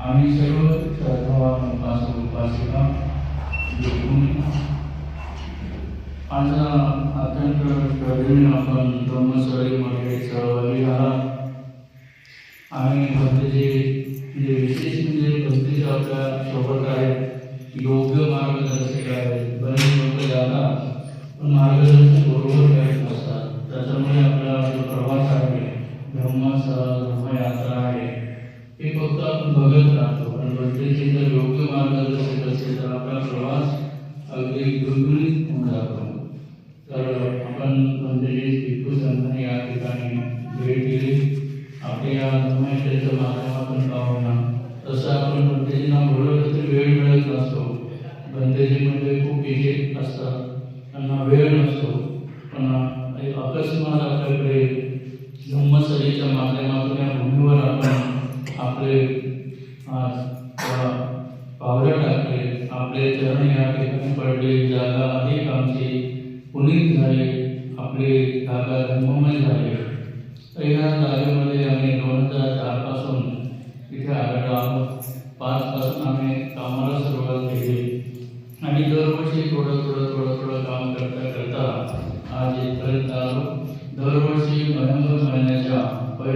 आम्ही सर्व श्रद्धावान उपासक उपासिका भेटून आज अत्यंत आपण आणि भक्तीचे जे विशेष म्हणजे भक्तीचे आपल्यासोबत आहेत योग्य मार्गदर्शन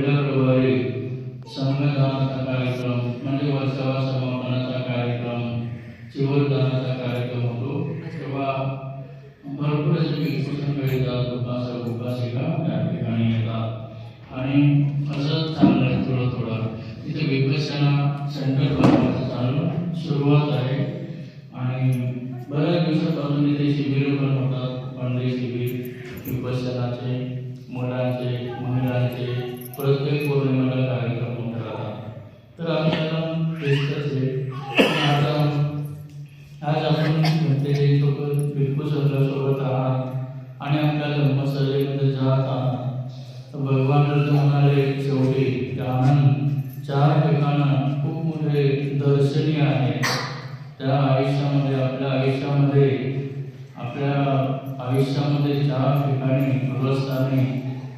पहिल्या संघदानाचा कार्यक्रम म्हणजे वर्षावा समापनाचा कार्यक्रम चिवरदानाचा कार्यक्रम होतो. तेव्हा भरपूर असे भिक्षुक येतात उपासक उपासिका या ठिकाणी येतात. आणि असं चाललंय थोडं थोडं. तिथे विपसना सेंटर बनवायचं चालू सुरुवात आहे. आणि बऱ्याच दिवसापासून इथे शिबिर पण होतात पंधे शिबिर विपसनाचे आयुष्यामध्ये चार ठिकाणी गृहस्थाने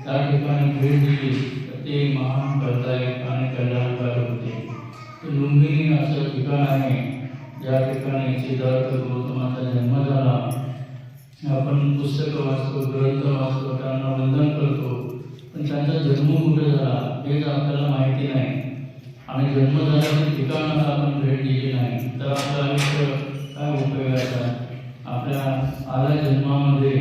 त्या ठिकाणी भेट दिली. तर ते महान फलदायक आणि कल्याणकारी होते. लुंबिनी असं ठिकाण आहे. ज्या ठिकाणी सिद्धार्थ गौतमाचा जन्म झाला. आपण पुस्तकं वाचतो ग्रंथ वाचतो त्यांना वंदन करतो. पण त्यांचा जन्म कुठे झाला हेच आपल्याला माहिती नाही. आणि जन्म झाल्याचं ठिकाण आपण भेट दिली नाही. तर आपलं आयुष्य काय उपयोगाचं आपल्या आल्या जन्मामध्ये,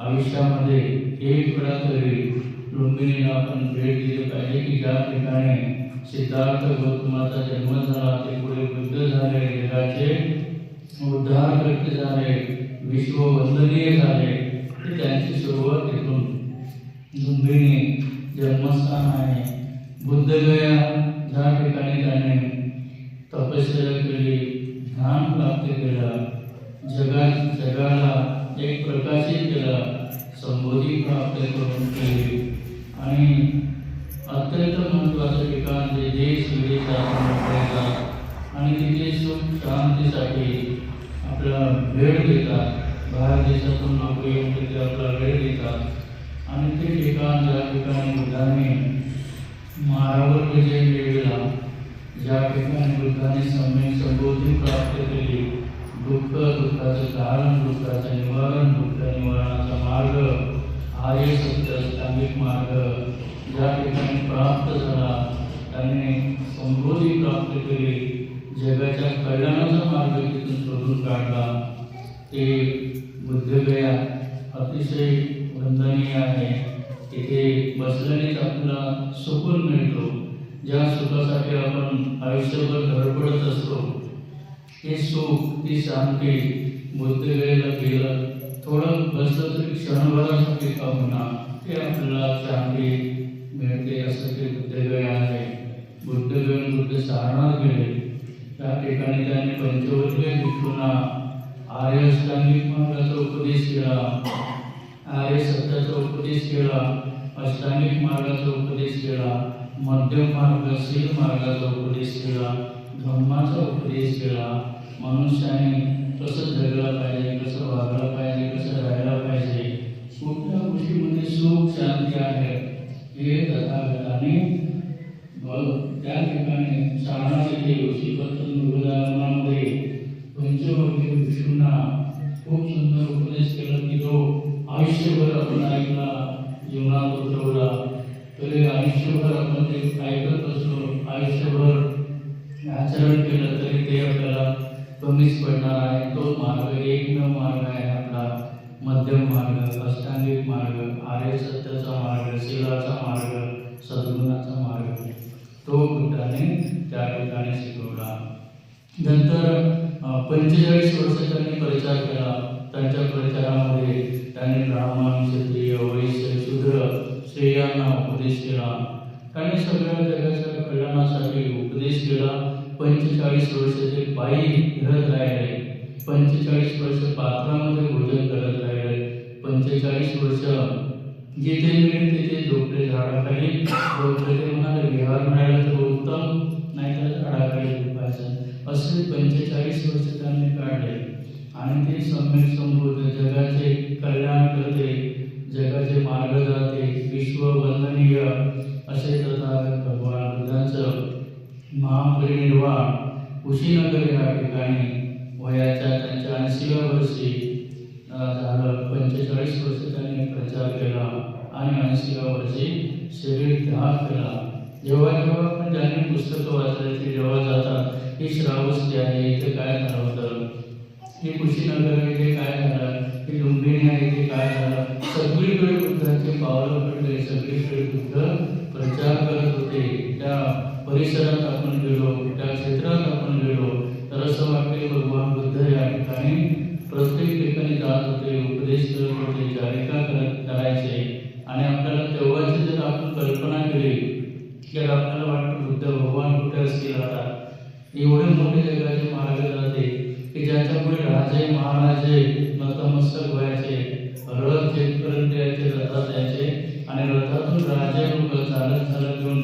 आयुष्यामध्ये एक वेळा तरी लुंबिनीला आपण भेट दिली पाहिजे की ज्या ठिकाणी सिद्धार्थ गौतमाचा जन्म झाला, ते पुढे बुद्ध झाले, जगाचे उद्धार करते झाले विश्व वंदनीय झाले त्यांची सुरुवात तिथून. लुंबिनी जन्मस्थान आहे. बुद्धगया ज्या ठिकाणी त्याने तपश्चर्या केली, ध्यान प्राप्त केलं जगा जगाला, एक प्रकाशित केलं, संबोधी प्राप्त करून केली आणि अत्यंत महत्त्वाचं ठिकाण देश विदेशात आणि तिथे सुख शांतीसाठी आपल्याला वेळ देतात. बाहेर देशातून लोक येऊन तिथे आपला वेळ देतात. विजय मिळविला. ज्या ठिकाणी बुद्धाने सम्यक संबोधी प्राप्त केली. दुःख दुःखाचं कारण दुःखाचं निवारण दुःख निवारणाचा मार्ग आर्य सत्य सात्विक मार्ग. ज्या ठिकाणी प्राप्त झाला त्यांनी समृद्धी प्राप्त केली. जगाच्या कल्याणाचा मार्ग तिथून शोधून काढला. ते बुद्धगया अतिशय वंदनीय आहे. तिथे बसल्यानेच आपल्याला सुकून मिळतो. ज्या सुखासाठी आपण आयुष्यभर धडपडत असतो ती शांती बुद्धगयेला गेलं थोडं बसलं तरी क्षणभरासाठी का होणार ते आपल्याला शांती मिळते असं ते बुद्धगय आहे बुद्धगय बुद्ध सारनाथ गेले त्या ठिकाणी त्यांनी पंचवर्गीय भिक्षूंना आर्य अष्टांगिक मार्गाचा उपदेश केला आर्य सत्याचा उपदेश केला अष्टांगिक मार्गाचा उपदेश केला मध्यम मार्ग, शील मार्गाचा उपदेश केला धम्माचा उपदेश केला. मनुष्याने कसं जगला पाहिजे कसं वागलं पाहिजे कसं राहायला पाहिजे कुठल्या गोष्टीमध्ये सुख शांती आहे हे तथागताने त्या ठिकाणी सारणाथ येथे ऋषीपत्र मृगदानामध्ये पंचवर्गीय ऋषींना खूप सुंदर उपदेश केला की तो आयुष्यभर आपण ऐकला जीवनात उतरवला तरी आयुष्यभर आपण ते ऐकत असतो आयुष्यभर आचरण केलं तरी ते आपल्याला कमीच पडणार आहे. तो मार्ग एक न मार्ग आहे आपला. मध्यम मार्ग अष्टांगिक मार्ग आर्य सत्याचा मार्ग शिलाचा मार्ग सद्गुणाचा मार्ग. तो बुद्धाने त्या ठिकाणी शिकवला. नंतर पंचेचाळीस वर्ष त्यांनी प्रचार केला. त्यांच्या प्रचारामध्ये त्यांनी ब्राह्मण क्षत्रिय वैश्य शूद्र स्त्रियांना उपदेश केला. त्यांनी सगळ्या जगाच्या कल्याणासाठी उपदेश केला पंचेचाळीस वर्ष ते पायी फिरत राहिले. पंचेचाळीस वर्ष पात्रामध्ये भोजन करत राहिले. पंचेचाळीस वर्ष जिथे मिळेल तिथे झोपले झाडाखाली. झोपले ते म्हणाले विहार मिळाला तर उत्तम नाही तर झाडाखाली झोपायचं. असे पंचेचाळीस वर्ष त्यांनी काढले. आणि ते सम्यक संबोध जगाचे कल्याण करते जगाचे मार्गदाते विश्व वंदनीय असे तथागत भगवान बुद्धांचं महापरिनिर्वाण कुशीनगर या ठिकाणी वयाच्या त्यांच्या ऐंशीव्या वर्षी झालं. पंचेचाळीस वर्ष त्यांनी प्रचार केला आणि ऐंशीव्या वर्षी शरीर त्याग केला. जेव्हा जेव्हा आपण ज्यांनी पुस्तकं वाचायची जेव्हा जातात ही श्रावस्ती आहे इथे काय झालं होतं हे कुशीनगर इथे काय झालं? हे लुंबिनी आहे इथे काय झालं? सगळीकडे बुद्धाचे पावलं पडले सगळीकडे बुद्ध प्रचार करत होते. त्या परिसरात आपण गेलो त्या क्षेत्रात आपण गेलो तर असं वाटते भगवान बुद्ध या ठिकाणी प्रत्येक ठिकाणी जात होते उपदेश करत होते जारिका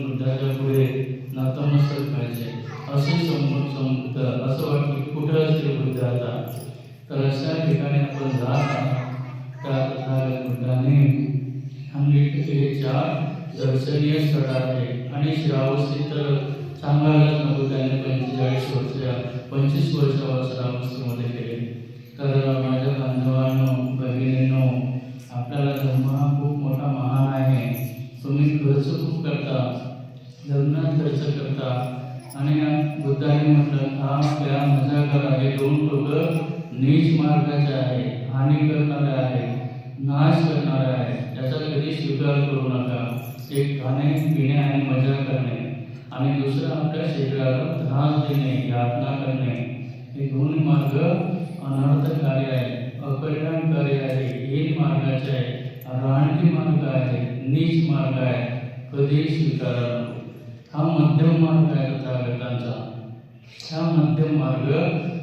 चालत येऊन पुढे नतमस्तक व्हायचे असे सम असं वाटतं की कुठं असते बुद्ध आता? तर अशा ठिकाणी आपण जात आहात. त्या तथागत बुद्धाने सांगितले हे चार दर्शनीय स्थळ आहे आणि श्रावस्ती तर सांगायलाच नको त्याने पंचेचाळीस वर्ष पंचवीस वर्ष श्रावस्तीमध्ये केले तर तुम्ही खूप करता धर्मात खर्च करता आणि बुद्धाने म्हटलं हा त्या मजा करा हे दोन लोक नीच मार्गाचे आहे हानी करणारे आहे नाश करणारे आहे त्याचा कधी स्वीकार करू नका. एक खाणे पिणे आणि मजा करणे. आणि दुसरं आपल्या शरीराला त्रास देणे यातना करणे. हे दोन मार्ग अनर्थकारी आहे अपरिणामकारी आहे हे मार्गाचे आहे रानटी मार्ग आहे नीच मार्ग आहे. कधी स्वीकारा हा मध्यम मार्ग आहे तथागतांचा हा मध्यम मार्ग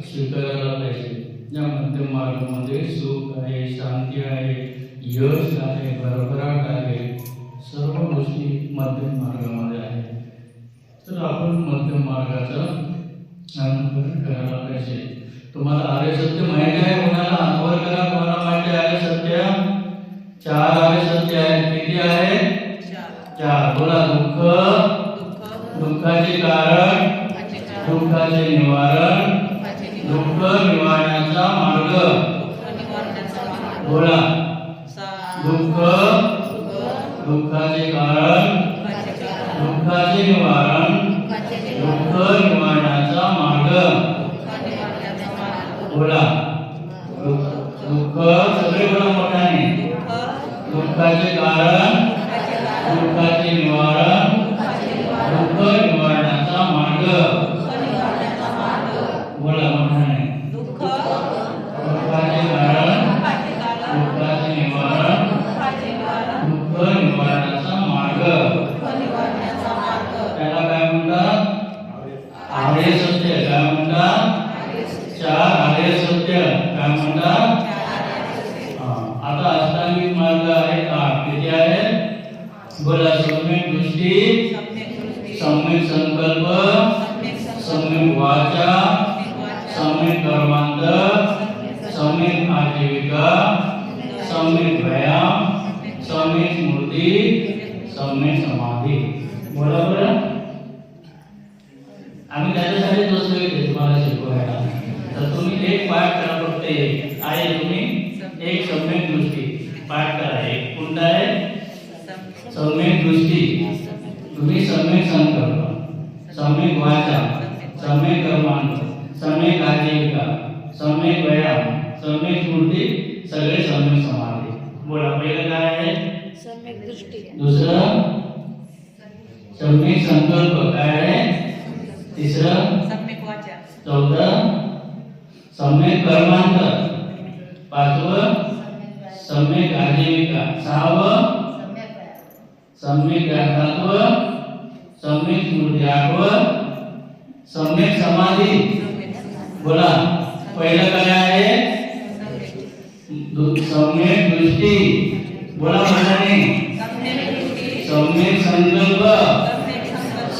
स्वीकारायला पाहिजे. या मध्यम मार्गामध्ये सुख आहे शांती आहे यश आहे भरभराट आहे. सर्व गोष्टी मध्यम मार्गामध्ये आहे तर आपण मध्यम मार्गाचं अनुकरण करायला पाहिजे. तुम्हाला आर्य सत्य माहिती आहे कोणाला? अनवर करा कोणाला माहिती आहे आर्य सत्य? चार आर्य सत्य आहेत. आहे बोला दुःख दुःखाचे कारण दुःखाचे निवारण दुःख निवारण्याचा मार्ग. बोला. दुःख दुःखाचे कारण दुःखाचे निवारण दुःख निवारण्याचा मार्ग. बोला. दुःख सगळे बोला मोठ्याने. दुःखाचे कारण दुःखाचे निवारण दुःख निवारणाचा मार्ग. बोला म्हणणे दुःखाचे कारण दुःखाचे निवारण दुःख निवारणाचा मार्ग. त्याला काय म्हणतात? आर्य सत्य. काय म्हणतात? चार आर्य सत्य. काय म्हणतात? आता अष्टांगिक मार्ग बोला सम्यक दृष्टी सम्यक संकल्प सम्यक वाचा सम्यक कर्मांत सम्यक आजीविका सम्यक व्यायाम सम्यक स्मृती सम्यक समाधी. बोला बरं. आम्ही त्याच्यासाठी दोष वेळ एक पाठ करा फक्त एक. आहे तुम्ही एक सम्यक दृष्टी. पाठ करा एक. कोणता आहे? सम्यक दृष्टि तुम्ही सम्यक संकल्प सम्यक वाचा सम्यक कर्मांक सम्यक आजीविका सम्यक व्यायाम सम्यक स्मृती सगळे सम्यक समाधी. बोला पहिलं काय आहे? सम्यक दृष्टी. दुसरं? सम्यक संकल्प. काय आहे? तिसरं? सम्यक वाचा. चौथं? सम्यक कर्मांक पाचवं? सम्यक आजीविका सहावं? सम्यक ज्ञानत्व सम्यक स्मृत्यात्व सम्यक समाधि। बोला, पहला क्या है सम्यक दृष्टि। बोला बताने सम्यक संकल्प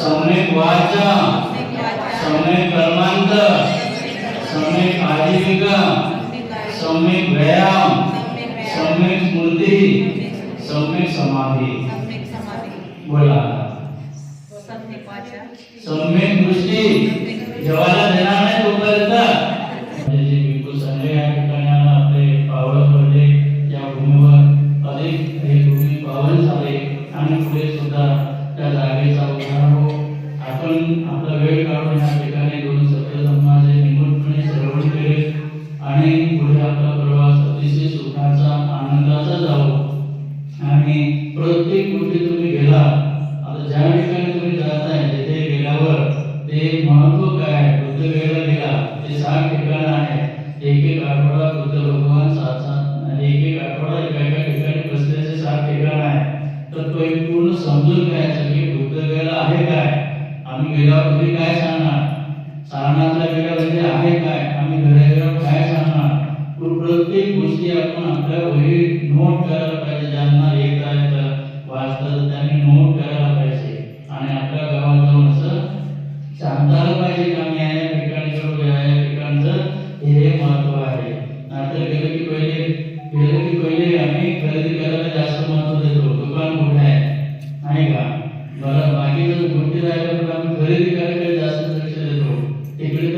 सम्यक वाचा सम्यक कर्मांत सम्यक आजीविका सम्यक व्यायाम सम्यक स्मृति सम्यक समाधि। बोला सम्यक वाचा सम्यक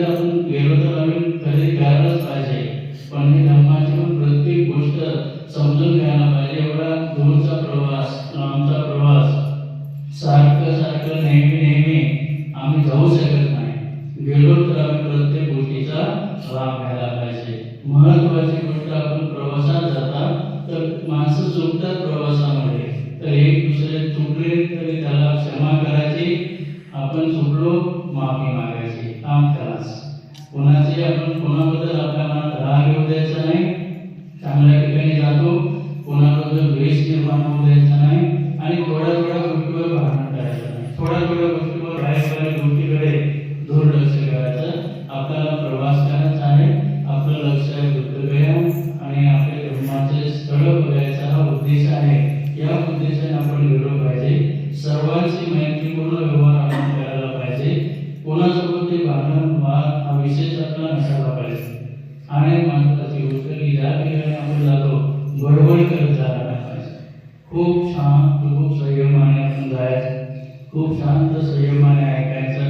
Gracias. पाहिजे आपण कोणाबद्दल आपल्या मनात राग येऊ द्यायचा नाही. चांगल्या ठिकाणी जातो कोणाबद्दल द्वेष निर्माण होऊ द्यायचा नाही आणि थोड्या थोड्या गोष्टीवर भांडण करायचा नाही. थोड्या थोड्या गोष्टीवर काय करायला गोष्टीकडे दुर्लक्ष करायचं आपल्याला प्रवास करायचा आहे. आपलं लक्ष आहे आणि आपले धर्माचे स्थळ बघायचा हा उद्देश आहे. या उद्देशाने आपण गेलो पाहिजे. सर्वांशी मैत्रीपूर्ण व्यवहार आपण करायला पाहिजे. कोणाचं ते वारंवार हा विषय आपला नसायला पाहिजे आणि महत्वाची गोष्ट की ज्या ठिकाणी आपण जातो गडबड करत जायला पाहिजे खूप शांत खूप संयमाने आपण जायचं. खूप शांत संयमाने ऐकायचं.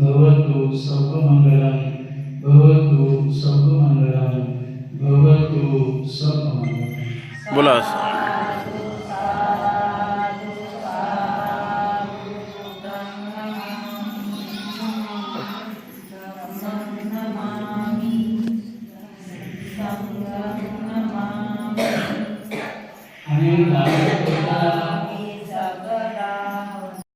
भवतु सर्वमङ्गलं भवतु सर्वमङ्गलं भवतु सर्वमङ्गलं बोला